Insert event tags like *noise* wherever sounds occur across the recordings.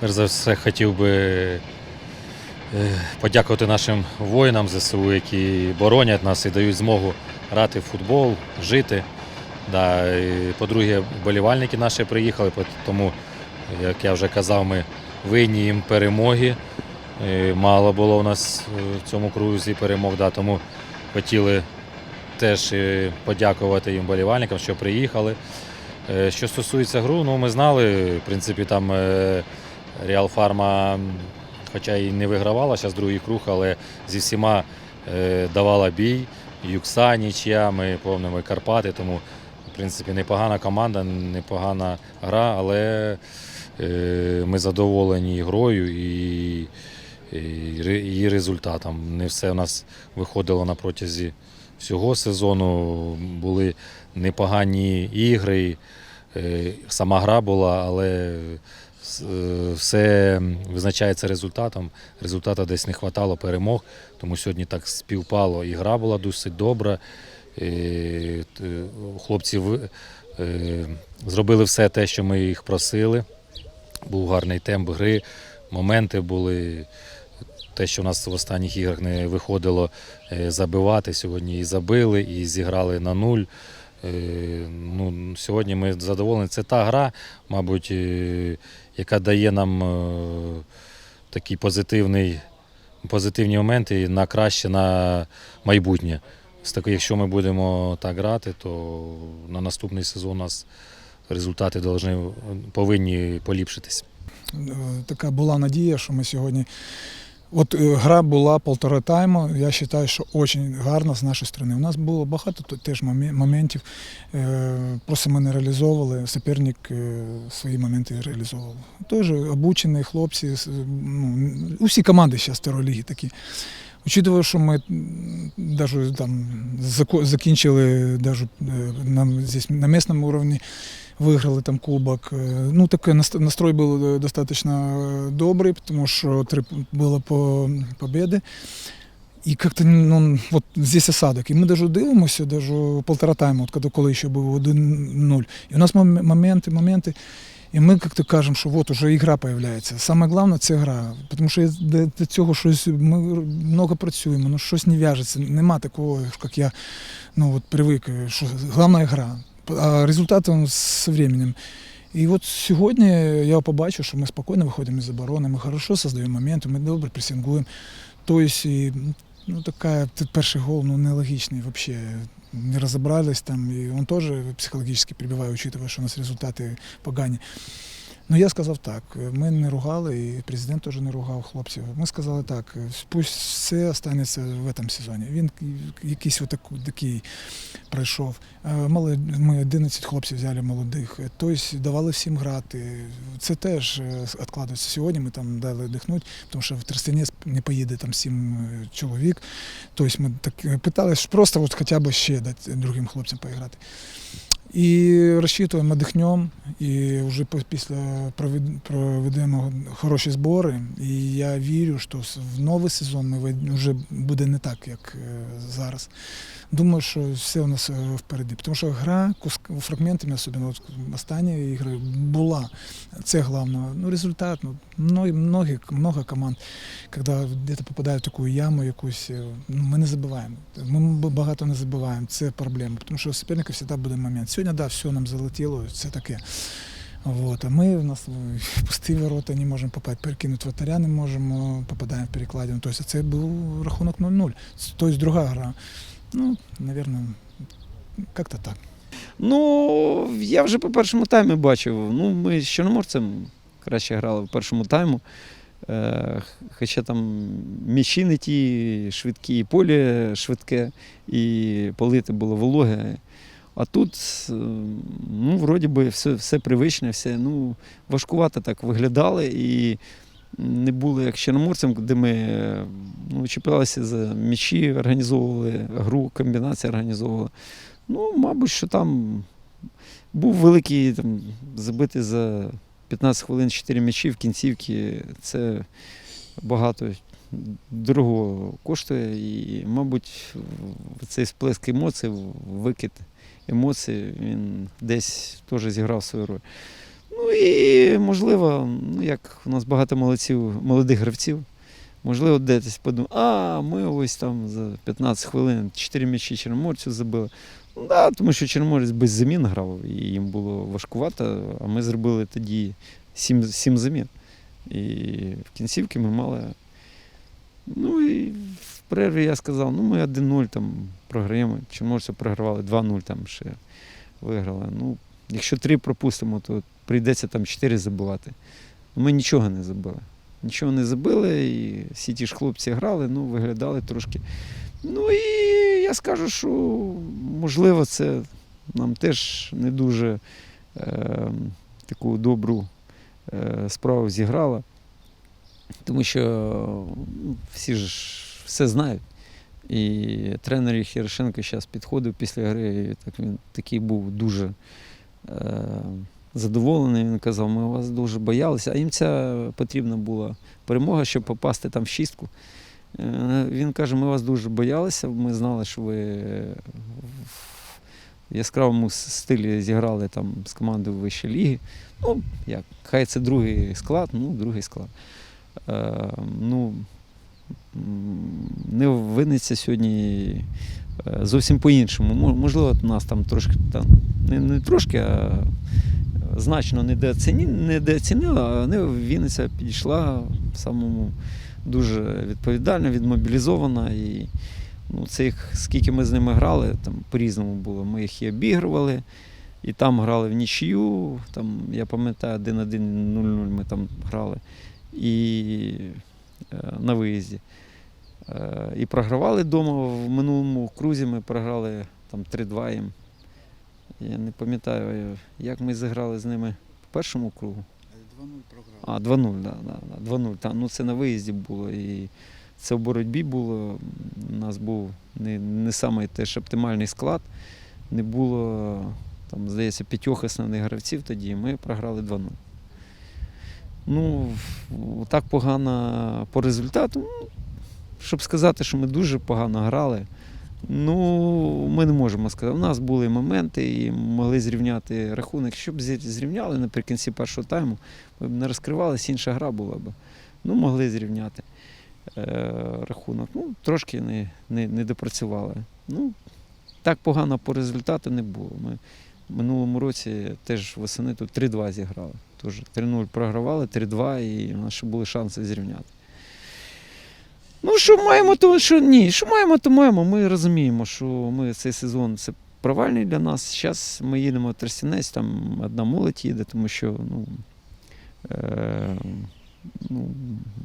Перш за все хотів би е, подякувати нашим воїнам ЗСУ, які боронять нас і дають змогу грати в футбол, жити. Да, по-друге, болівальники наші приїхали, тому, як я вже казав, ми винні їм перемоги. Мало було у нас е, в цьому крузі перемог, да, тому хотіли теж е, подякувати їм болівальникам, що приїхали. Що стосується гру, ну ми знали, в принципі, там Реал Фарма, хоча і не вигравала зараз другий круг, але зі всіма е, давала бій. Юкса, нічия, ми повними Карпати, тому в принципі непогана команда, непогана гра, але е, ми задоволені грою і, її результатом. Не все у нас виходило на протязі всього сезону. Були непогані ігри, е, сама гра була, але все визначається результатом. Результату десь не вистачало перемог, тому сьогодні так співпало. І гра була досить добра. Е, т- Хлопці е, зробили все те, що ми їх просили. Був гарний темп гри, моменти були. Те, що в нас в останніх іграх не виходило е, забивати, сьогодні і забили, і зіграли на нуль. Е, Ну, сьогодні ми задоволені. Це та гра, мабуть, е, яка дає нам е, такий позитивний, позитивні моменти на краще на майбутнє. Якщо ми будемо так грати, то на наступний сезон у нас результати повинні поліпшитись. Е, така була надія, що ми сьогодні. От е, гра була полтора тайму. Я вважаю, що дуже гарна з нашої сторони. У нас було багато теж моментів. е, Просто ми не реалізовували. Суперник е, свої моменти реалізовував. Теж обучені хлопці. Ну, усі команди зараз второї такі. Учитывая, що ми даже там закінчили даже, на, здесь, на місцевому рівні, виграли там кубок. Е, Ну, такий настрой був е, достатньо е, добрий, тому що три було по победи. І как-то, ну, вот здесь осадок. І ми даже дивимося, даже полтора тайму, от коли, ще був 1-0. І у нас моменти, моменти. І ми як-то кажемо, що от уже ігра з'являється. Саме головне це гра. Тому що до, до цього щось ми много працюємо, ну щось не в'яжеться. Нема такого, як я ну, от, привик, що головна гра. А результат з временем. І от сьогодні я побачив, що ми спокійно виходимо з оборони, ми хорошо создаємо моменти, ми добре пресингуємо. Тобто, і, ну, така, перший гол ну, нелогічний взагалі. Не розібрались там, і він теж психологічно прибиває, учитывая, що у нас результати погані. Ну я сказав так, ми не ругали, і президент теж не ругав хлопців. Ми сказали так, пусть все останеться в цьому сезоні. Він якийсь такий пройшов. Е, мали- Ми 11 хлопців взяли молодих, тобто давали всім грати. Це теж е, відкладається. Сьогодні ми там дали дихнути, тому що в Тростянець не поїде там сім е, чоловік. Тобто ми так питалися просто от хоча б ще дати другим хлопцям поіграти. І розчитуємо дихнем, і вже після проведемо хороші збори. І я вірю, що в новий сезон ми вже буде не так, як е, зараз. Думаю, що все у нас е, впереді. Тому що гра куск- фрагментами, особливо останні ігри, була. Це головне. Ну, результат. Ну, много, много команд, коли десь попадають в таку яму якусь, е, ну, ми не забуваємо. Ми багато не забуваємо. Це проблема. Тому що у суперника завжди буде момент. Сьогодні, да, все нам залетіло, це таке. Вот. А ми у нас пусті ворота не можемо попасти, перекинути вратаря не можемо, попадаємо в перекладину. Тобто це був рахунок 0-0. Тобто друга гра. Ну, наверное, як-то так. Ну, я вже по першому таймі бачив. Ну, ми з Чорноморцем краще грали в першому тайму. Е, Хоча там м'ячі не ті швидкі, і поле швидке, і полити було вологе. А тут, е, ну, вроді би, все, все привичне, все. Ну, важкувато так виглядали. І не було як Чорноморцем, де ми е, ну, чіплялися за м'ячі, організовували гру, комбінації організовували. Ну, мабуть, що там був великий там, забитий за 15 хвилин 4 м'ячі в кінцівці. Це багато дорого коштує. І, мабуть, цей сплеск емоцій, викид емоцій, він десь теж зіграв свою роль. Ну і можливо, ну як у нас багато молодців, молодих гравців, можливо, десь подумав, а ми ось там за 15 хвилин 4 м'ячі Чорноморцю забили. Ну, да, тому що Чорноморець без замін грав, і їм було важкувато, а ми зробили тоді 7, 7 замін. І в кінцівці ми мали. Ну і перерві я сказав, ну ми 1-0 там програємо. Чорноморцю програвали 2-0 там ще виграли. Ну, якщо 3 пропустимо, то прийдеться там 4 забивати. Ну, Ми нічого не забили. Нічого не забили, і всі ті ж хлопці грали, ну, виглядали трошки. Ну і я скажу, що можливо, це нам теж не дуже е, таку добру е, справу зіграло. Тому що ну, всі ж все знають. І тренер Хірошенко зараз підходив після гри, і так він такий був дуже е, задоволений. Він казав, ми вас дуже боялися, а їм ця потрібна була перемога, щоб попасти там в шістку. Е, Він каже, ми вас дуже боялися, ми знали, що ви в яскравому стилі зіграли там з командою вищої ліги. Ну, як, хай це другий склад, ну, другий склад. Е, ну, не виниться сьогодні е, зовсім по-іншому. Можливо, нас там трошки там, не, не трошки, а значно недооціні, недооцінили, а не Вінниця підійшла самому дуже відповідально, відмобілізована. І ну, цих, скільки ми з ними грали, там по-різному було. Ми їх і обігрували, і там грали в нічию. Там, я пам'ятаю, 1-1, 0-0 ми там грали. І е, на виїзді. Е, І програвали вдома в минулому крузі. Ми програли там 3-2 їм. Я не пам'ятаю, як ми зіграли з ними в першому кругу. 2-0 програв. А, 2-0, да, да, да, 2-0. Та, ну, це на виїзді було. І це в боротьбі було. У нас був не, не самий теж оптимальний склад. Не було, там, здається, п'ятьох основних гравців тоді, ми програли 2-0. Ну, так погано по результату. Ну, щоб сказати, що ми дуже погано грали, ну, ми не можемо сказати. У нас були моменти і могли зрівняти рахунок. Щоб зрівняли наприкінці першого тайму, ми б не розкривалися, інша гра була б. Ну, могли зрівняти е, рахунок. Ну, трошки не, не, не допрацювали. Ну, так погано по результату не було. Ми в минулому році теж восени тут 3-2 зіграли. Тож 3-0 програвали, 3-2, і у нас ще були шанси зрівняти. Ну, що маємо, то що ні. Що маємо, то маємо. Ми розуміємо, що ми цей сезон це провальний для нас. Зараз ми їдемо в Тростянець, там одна молодь їде, тому що ну, е, ну,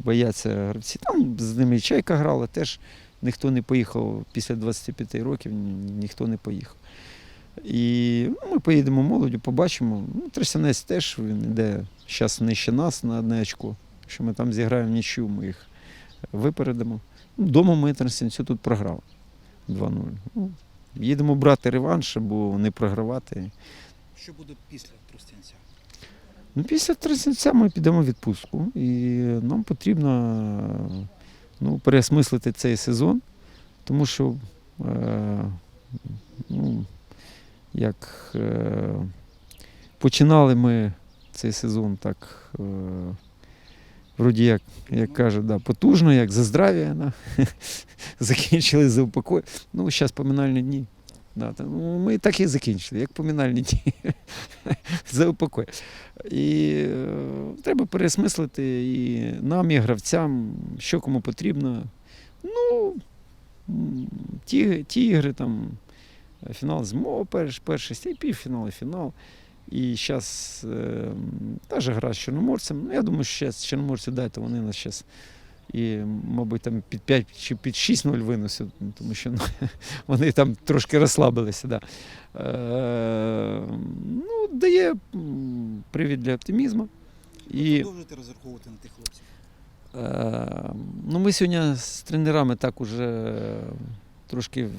бояться гравці. Там з ними чайка грала, теж ніхто не поїхав після 25 років, ні- ніхто не поїхав. І ну, ми поїдемо молоддю, побачимо. Ну, Тростянець теж він йде зараз нижче нас на одне очко. Якщо ми там зіграємо нічю, ми їх випередимо. Ну, Дома ми Тростянцю тут програли 2-0. Ну, їдемо брати реванш, або не програвати. Що буде після Тростянця? Ну, після Тростянця ми підемо в відпустку, і нам потрібно ну, переосмислити цей сезон, тому що е, ну, як е, починали ми цей сезон так, е, вроді як, як кажуть, да, потужно, як за здрав'я, *laughs* закінчили за упокой. Ну, зараз поминальні дні. Да, ну, ми так і закінчили, як поминальні дні. *laughs* за упокой. І е, треба пересмислити і нам, і гравцям, що кому потрібно. Ну, ті, ті ігри, там, фінал зимова перш, першість, і півфінал, і фінал. І зараз е, теж гра з Чорноморцем. Ну, я думаю, що зараз Чорноморці дай, то вони нас зараз і, мабуть, там під 5 чи під 6-0 виносять, тому що ну, *laughs* вони там трошки розслабилися. Да. Е, ну, дає привід для оптимізму. І, Продовжуєте розраховувати на тих хлопців? е, ну, ми сьогодні з тренерами так уже трошки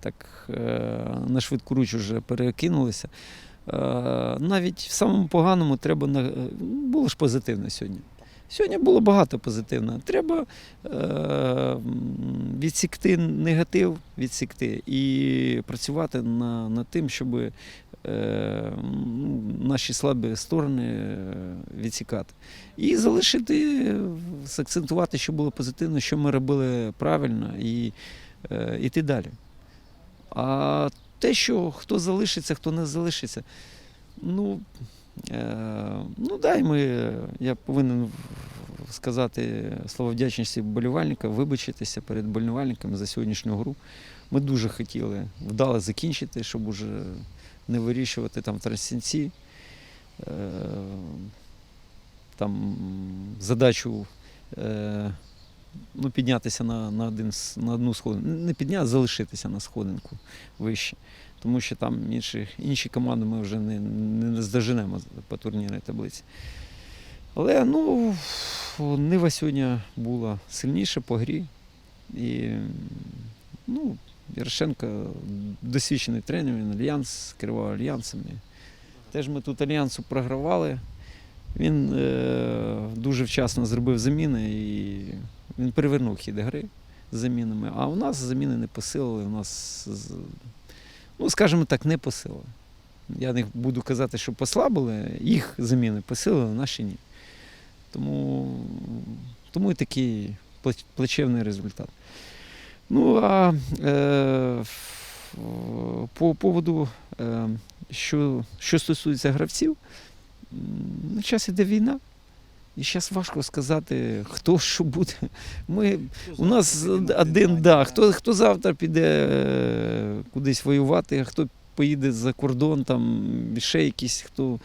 так е, на швидку руч вже перекинулися. Е, навіть в самому поганому треба на- було ж позитивно сьогодні. Сьогодні було багато позитивного. Треба е, відсікти негатив, відсікти і працювати на, над тим, щоб е, наші слабі сторони е, відсікати. І залишити, закцентувати, що було позитивно, що ми робили правильно, і йти далі. А те, що хто залишиться, хто не залишиться, ну, е, ну дай ми, я повинен сказати слово вдячності вболівальника, вибачитися перед вболівальниками за сьогоднішню гру. Ми дуже хотіли вдало закінчити, щоб уже не вирішувати там в трансінці. Е, там задачу е, ну, піднятися на, на, один, на одну сходинку. Не підняти, а залишитися на сходинку вище. Тому що там інші, інші команди ми вже не, не наздоженемо по турнірній таблиці. Але ну, Нива сьогодні була сильніша по грі. І ну, Ярошенко досвідчений тренер, він альянс, керував альянсом. Теж ми тут альянсу програвали. Він е, дуже вчасно зробив заміни і він перевернув хід гри з замінами. А у нас заміни не посилили. У нас, ну, скажімо так, не посилили. Я не буду казати, що послабили, їх заміни посилили, наші ні. Тому, тому і такий плачевний результат. Ну а е, по поводу, е, що, що стосується гравців, ну, зараз іде війна. І зараз важко сказати, хто що буде. Ми, у нас один, да, хто, хто завтра піде е, кудись воювати, хто поїде за кордон, там ще якісь, хто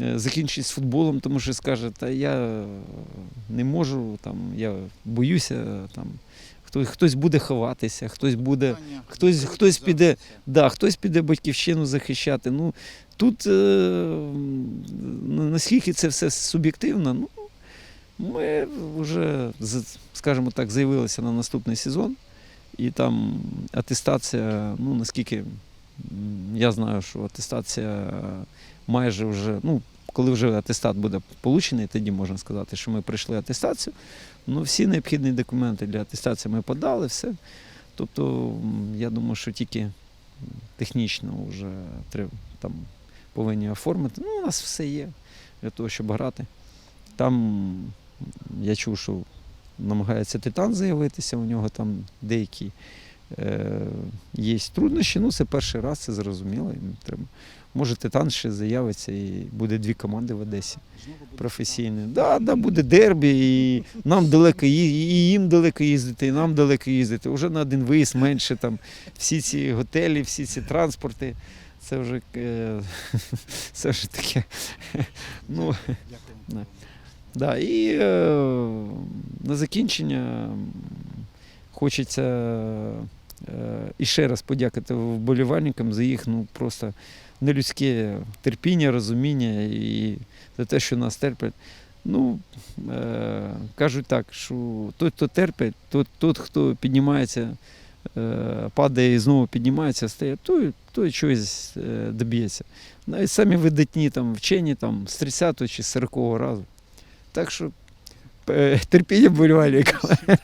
е, закінчить з футболом, тому що скаже, та я не можу, там, я боюся, там, хтось, хтось буде ховатися, хтось буде. Хтось- хтось піде- Да, хтось піде батьківщину захищати. Ну, тут е, наскільки це все суб'єктивно, ну, ми вже, скажімо так, заявилися на наступний сезон. І там атестація, ну наскільки я знаю, що атестація майже вже, ну, коли вже атестат буде получений, тоді можна сказати, що ми пройшли атестацію. Ну, всі необхідні документи для атестації ми подали, все. Тобто, я думаю, що тільки технічно вже треба, там, повинні оформити. Ну, у нас все є для того, щоб грати. Там я чув, що намагається Титан заявитися, у нього там деякі е, є труднощі. Ну, це перший раз, це зрозуміло. Треба. Може, Титан ще заявиться і буде дві команди в Одесі професійне. Да, да, буде дербі, і нам далеко ї- і їм далеко їздити, і нам далеко їздити. Уже на один виїзд менше там всі ці готелі, всі ці транспорти. Це вже, е, *laughs* це вже таке. Ну. Да. І е, на закінчення хочеться е, іще раз подякувати вболівальникам за їх ну, просто нелюдське терпіння, розуміння і за те, що нас терплять. Ну, е, кажуть так, що той, хто терпить, той, той хто піднімається, падає і знову піднімається, стає, той, той е, доб'ється. Навіть самі видатні там, вчені там, з 30 чи 40-го разу. Так що е, терпіння вболівальникам. Дякую.